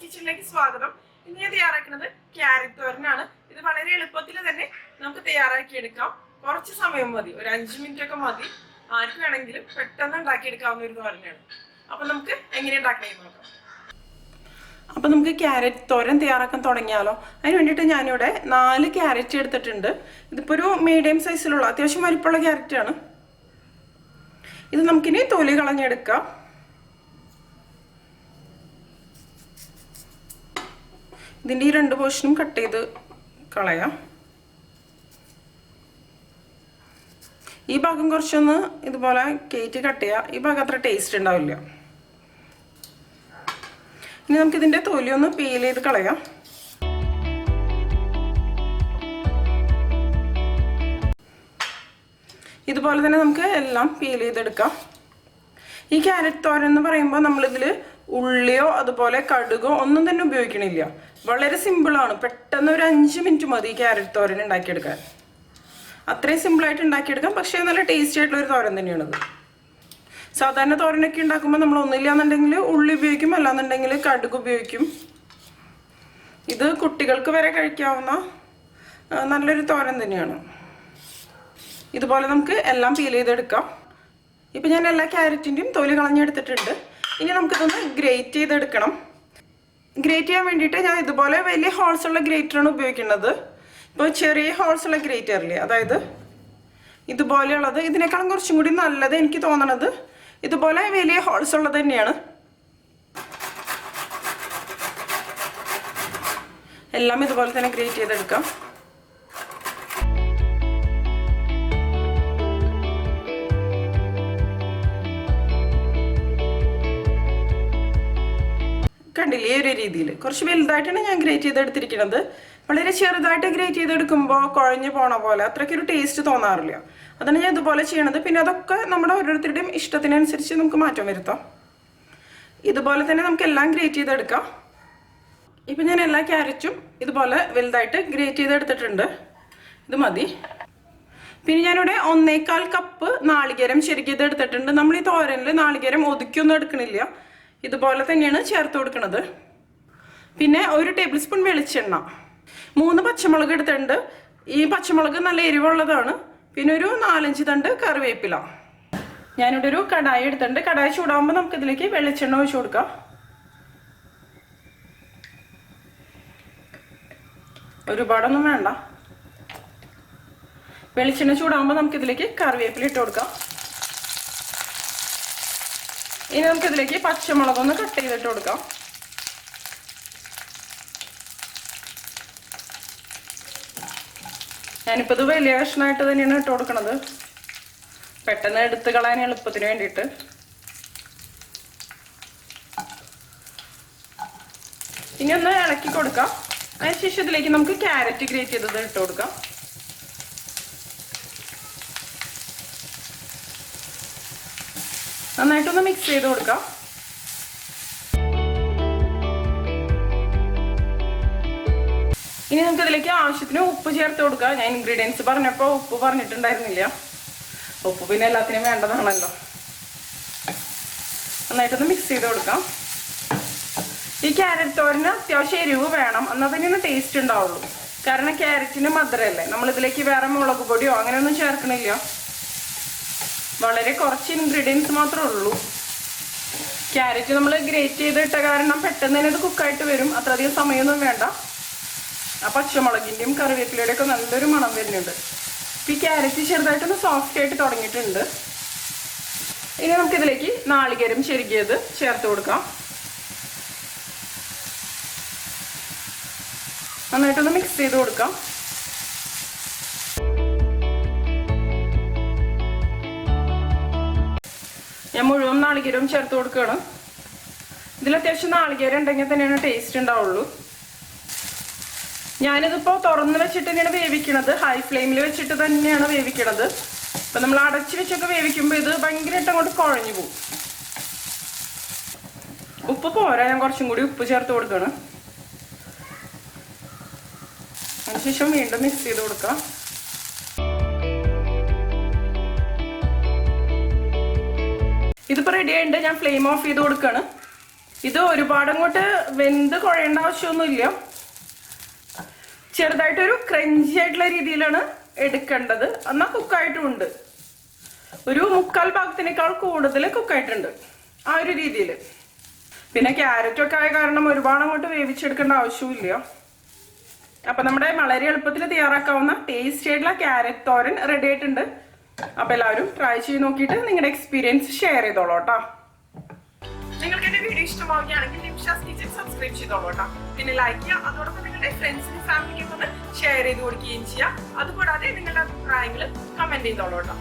കിച്ചണിലേക്ക് സ്വാഗതം. ഇന്ന് ഞാൻ തയ്യാറാക്കുന്നത് ക്യാരറ്റ് തോരനാണ് ഇത് വളരെ എളുപ്പത്തിൽ തന്നെ നമുക്ക് തയ്യാറാക്കി എടുക്കാം കുറച്ച് സമയം മതി. ഒരു അഞ്ച് മിനിറ്റ് ഒക്കെ മതി. ആർക്ക് വേണമെങ്കിലും പെട്ടെന്ന് ഉണ്ടാക്കിയെടുക്കാവുന്ന ഒരു തോരനാണ് അപ്പൊ നമുക്ക് എങ്ങനെ ഉണ്ടാക്കണമെന്ന് നോക്കാം. അപ്പൊ നമുക്ക് ക്യാരറ്റ് തോരൻ തയ്യാറാക്കാൻ തുടങ്ങിയാലോ? അതിന് വേണ്ടിയിട്ട് ഞാനിവിടെ നാല് ക്യാരറ്റ് എടുത്തിട്ടുണ്ട്. ഇതിപ്പോ ഒരു മീഡിയം സൈസിലുള്ള അത്യാവശ്യം വലിപ്പമുള്ള ക്യാരറ്റ് ആണ്. ഇത് നമുക്കിനി തൊലി കളഞ്ഞെടുക്കാം. ഇതിന്റെ ഈ രണ്ട് പോർഷനും കട്ട് ചെയ്ത് കളയാം. ഈ ഭാഗം കുറച്ചൊന്ന് ഇതുപോലെ കേറ്റ് കട്ട് ചെയ്യുക ഈ ഭാഗം അത്ര ടേസ്റ്റ് ഉണ്ടാവില്ല. ഇനി നമുക്കിതിന്റെ തൊലി ഒന്ന് പീൽ ചെയ്ത് കളയാം. ഇതുപോലെ തന്നെ നമുക്ക് എല്ലാം പീൽ ചെയ്തെടുക്കാം. ഈ ക്യാരറ്റ് തോരൻ എന്ന് പറയുമ്പോൾ നമ്മളിതിൽ ഉള്ളിയോ അതുപോലെ കടുകോ ഒന്നും തന്നെ ഉപയോഗിക്കണില്ല. വളരെ സിമ്പിളാണ് പെട്ടെന്ന് ഒരു അഞ്ച് മിനിറ്റ് മതി ക്യാരറ്റ് തോരൻ ഉണ്ടാക്കിയെടുക്കാൻ. അത്രയും സിമ്പിളായിട്ട് ഉണ്ടാക്കിയെടുക്കാം. പക്ഷേ നല്ല ടേസ്റ്റി ആയിട്ടുള്ള ഒരു തോരൻ തന്നെയാണത് സാധാരണ തോരനൊക്കെ ഉണ്ടാക്കുമ്പോൾ നമ്മൾ ഒന്നില്ല എന്നുണ്ടെങ്കിൽ ഉള്ളി ഉപയോഗിക്കും. അല്ലാന്നുണ്ടെങ്കിൽ കടുക് ഉപയോഗിക്കും. ഇത് കുട്ടികൾക്ക് വരെ കഴിക്കാവുന്ന നല്ലൊരു തോരൻ തന്നെയാണ്. ഇതുപോലെ നമുക്ക് എല്ലാം പീൽ ചെയ്തെടുക്കാം. ഇപ്പം ഞാൻ എല്ലാ ക്യാരറ്റിന്റെയും തൊലി കളഞ്ഞെടുത്തിട്ടുണ്ട്. ഇനി നമുക്കിതൊന്ന് ഗ്രേറ്റ് ചെയ്തെടുക്കണം. ഗ്രേറ്റ് ചെയ്യാൻ വേണ്ടിയിട്ട് ഞാൻ ഇതുപോലെ വലിയ ഹോൾസ് ഉള്ള ഗ്രേറ്ററാണ് ഉപയോഗിക്കുന്നത്. ഇപ്പോൾ ചെറിയ ഹോൾസ് ഉള്ള ഗ്രേറ്ററില്ലേ അതായത് ഇതുപോലെയുള്ളത്. ഇതിനേക്കാളും കുറച്ചും കൂടി നല്ലത് എനിക്ക് തോന്നണത് ഇതുപോലെ വലിയ ഹോൾസ് ഉള്ളത് തന്നെയാണ്. എല്ലാം ഇതുപോലെ തന്നെ ഗ്രേറ്റ് ചെയ്തെടുക്കാം. കണ്ടില്ലേ ഒരു രീതിയിൽ. കുറച്ച് വലുതായിട്ടാണ് ഞാൻ ഗ്രേറ്റ് ചെയ്തെടുത്തിരിക്കുന്നത് വളരെ ചെറുതായിട്ട് ഗ്രേറ്റ് ചെയ്തെടുക്കുമ്പോൾ കുഴഞ്ഞു പോണ പോലെ അത്രയ്ക്ക് ഒരു ടേസ്റ്റ് തോന്നാറില്ല. അതാണ് ഞാൻ ഇതുപോലെ ചെയ്യണത്. പിന്നെ അതൊക്കെ നമ്മുടെ ഓരോരുത്തരുടെയും ഇഷ്ടത്തിനനുസരിച്ച് നമുക്ക് മാറ്റം വരുത്താം. ഇതുപോലെ തന്നെ നമുക്ക് എല്ലാം ഗ്രേറ്റ് ചെയ്തെടുക്കാം. ഇപ്പം ഞാൻ എല്ലാ ക്യാരറ്റും ഇതുപോലെ വലുതായിട്ട് ഗ്രേറ്റ് ചെയ്തെടുത്തിട്ടുണ്ട്. ഇത് മതി. പിന്നെ ഞാനിവിടെ ഒന്നേകാൽ കപ്പ് നാളികേരം ചെരുക്കിയത് എടുത്തിട്ടുണ്ട് നമ്മൾ ഈ തോരനിൽ നാളികേരം ഒതുക്കിയൊന്നും എടുക്കണില്ല. ഇതുപോലെ തന്നെയാണ് ചേർത്ത് കൊടുക്കുന്നത് പിന്നെ ഒരു ടേബിൾ സ്പൂൺ വെളിച്ചെണ്ണ. മൂന്ന് പച്ചമുളക് എടുത്തിട്ടുണ്ട്. ഈ പച്ചമുളക് നല്ല എരിവുള്ളതാണ്. പിന്നെ ഒരു നാലഞ്ച് തണ്ട് കറിവേപ്പില. ഞാനിവിടെ ഒരു കടായി എടുത്തിട്ടുണ്ട്. കടായി ചൂടാകുമ്പോൾ നമുക്ക് ഇതിലേക്ക് വെളിച്ചെണ്ണ ഒഴിച്ചു കൊടുക്കാം. ഒരുപാടൊന്നും വേണ്ട. വെളിച്ചെണ്ണ ചൂടാകുമ്പോൾ നമുക്കിതിലേക്ക് കറിവേപ്പില ഇട്ട് കൊടുക്കാം. ഇനി നമുക്ക് ഇതിലേക്ക് പച്ചമുളകൊന്ന് കട്ട് ചെയ്തിട്ട് കൊടുക്കാം. ഞാനിപ്പോൾ ഇത് വലിയ കഷ്ണമായിട്ട് തന്നെയാണ് ഇട്ട് കൊടുക്കണത്. പെട്ടെന്ന് എടുത്ത് കളയാൻ എളുപ്പത്തിന് വേണ്ടിയിട്ട്. ഇനി ഒന്ന് ഇളക്കി കൊടുക്കാം. അതിനുശേഷം ഇതിലേക്ക് നമുക്ക് ക്യാരറ്റ് ഗ്രേറ്റ് ചെയ്തത് ഇട്ട് കൊടുക്കാം. നന്നായിട്ടൊന്ന് മിക്സ് ചെയ്ത് കൊടുക്കാം. ഇനി നമുക്ക് ഇതിലേക്ക് ആവശ്യത്തിന് ഉപ്പ് ചേർത്ത് കൊടുക്കാം. ഞാൻ ഇൻഗ്രീഡിയൻസ് പറഞ്ഞപ്പോൾ ഉപ്പ് പറഞ്ഞിട്ടുണ്ടായിരുന്നില്ല. ഉപ്പ് പിന്നെ എല്ലാത്തിനും വേണ്ടതാണല്ലോ. നന്നായിട്ടൊന്ന് മിക്സ് ചെയ്ത് കൊടുക്കാം. ഈ ക്യാരറ്റ് തോരന് അത്യാവശ്യം എരിവ് വേണം. എന്നാൽ തന്നെയാണ് ടേസ്റ്റ് ഉണ്ടാവുള്ളൂ. കാരണം ക്യാരറ്റിന് മധുരമല്ലേ നമ്മളിതിലേക്ക് വേറെ മുളക് പൊടിയോ അങ്ങനെയൊന്നും ചേർക്കണില്ല. വളരെ കുറച്ച് ഇൻഗ്രീഡിയൻസ് മാത്രമേ ഉള്ളൂ. ക്യാരറ്റ് നമ്മൾ ഗ്രേറ്റ് ചെയ്തിട്ട കാരണം പെട്ടെന്ന് തന്നെ അത് കുക്കായിട്ട് വരും. അത്രയധികം സമയമൊന്നും വേണ്ട. ആ പച്ചമുളകിന്റെയും കറിവേപ്പിലയുടെ ഒക്കെ നല്ലൊരു മണം വരുന്നുണ്ട്. ഈ ക്യാരറ്റ് ചെറുതായിട്ടൊന്ന് സോഫ്റ്റ് ആയിട്ട് തുടങ്ങിയിട്ടുണ്ട്. ഇനി നമുക്കിതിലേക്ക് നാളികേരം ചെരുകിയത് ചേർത്ത് കൊടുക്കാം. നന്നായിട്ടൊന്ന് മിക്സ് ചെയ്ത് കൊടുക്കാം. നാളികേരവും ചേർത്ത് കൊടുക്കുകയാണ് ഇതിൽ അത്യാവശ്യം നാളികേരം ഉണ്ടെങ്കിൽ തന്നെയാണ് ടേസ്റ്റ് ഉണ്ടാവുള്ളൂ. ഞാനിതിപ്പോൾ തുറന്ന് വെച്ചിട്ട് തന്നെയാണ് വേവിക്കണത് ഹൈ ഫ്ലെയിമിൽ വെച്ചിട്ട് തന്നെയാണ് വേവിക്കണത്. അപ്പൊ നമ്മൾ അടച്ചു വെച്ചൊക്കെ വേവിക്കുമ്പോൾ ഇത് ഭയങ്കരമായിട്ട് അങ്ങോട്ട് കുഴഞ്ഞു പോകും. ഉപ്പ് പോരാ ഞാൻ കുറച്ചും കൂടി ഉപ്പ് ചേർത്ത് കൊടുക്കണം. അതിനുശേഷം വീണ്ടും മിക്സ് ചെയ്ത് കൊടുക്കാം. ഇതിപ്പോൾ റെഡി ആയിട്ടുണ്ട് ഞാൻ ഫ്ലെയിം ഓഫ് ചെയ്ത് കൊടുക്കുകയാണ് ഇത് ഒരുപാട് അങ്ങോട്ട് വെന്ത് കുഴയേണ്ട ആവശ്യമൊന്നുമില്ല. ചെറുതായിട്ടൊരു ക്രഞ്ചി ആയിട്ടുള്ള രീതിയിലാണ് എടുക്കേണ്ടത്. എന്നാൽ കുക്കായിട്ടുമുണ്ട് ഒരു മുക്കാൽ ഭാഗത്തിനേക്കാൾ കൂടുതൽ കുക്കായിട്ടുണ്ട് ആ ഒരു രീതിയിൽ പിന്നെ ക്യാരറ്റ് ഒക്കെ ആയ കാരണം ഒരുപാട് അങ്ങോട്ട് വേവിച്ചെടുക്കേണ്ട ആവശ്യമില്ല അപ്പൊ നമ്മുടെ വളരെ എളുപ്പത്തിൽ തയ്യാറാക്കാവുന്ന ടേസ്റ്റി ആയിട്ടുള്ള ക്യാരറ്റ് തോരൻ റെഡി ആയിട്ടുണ്ട്. അപ്പൊ എല്ലാവരും ട്രൈ ചെയ്ത് നോക്കിയിട്ട് നിങ്ങളുടെ എക്സ്പീരിയൻസ് ഷെയർ ചെയ്തോളൂ കേട്ടോ. നിങ്ങൾക്ക് എന്റെ വീഡിയോ ഇഷ്ടമാവുകയാണെങ്കിൽ നിമിഷാസ് കിച്ചൺ സബ്സ്ക്രൈബ് ചെയ്തോളൂ കേട്ടോ. പിന്നെ ലൈക്ക് ചെയ്യുക അതോടൊപ്പം നിങ്ങളുടെ ഫ്രണ്ട്സിനും ഫാമിലിക്കും ഒന്ന് ഷെയർ ചെയ്ത് കൊടുക്കുകയും ചെയ്യുക. അതുകൂടാതെ നിങ്ങളുടെ അഭിപ്രായങ്ങൾ കമന്റ് ചെയ്തോളൂ കേട്ടോ.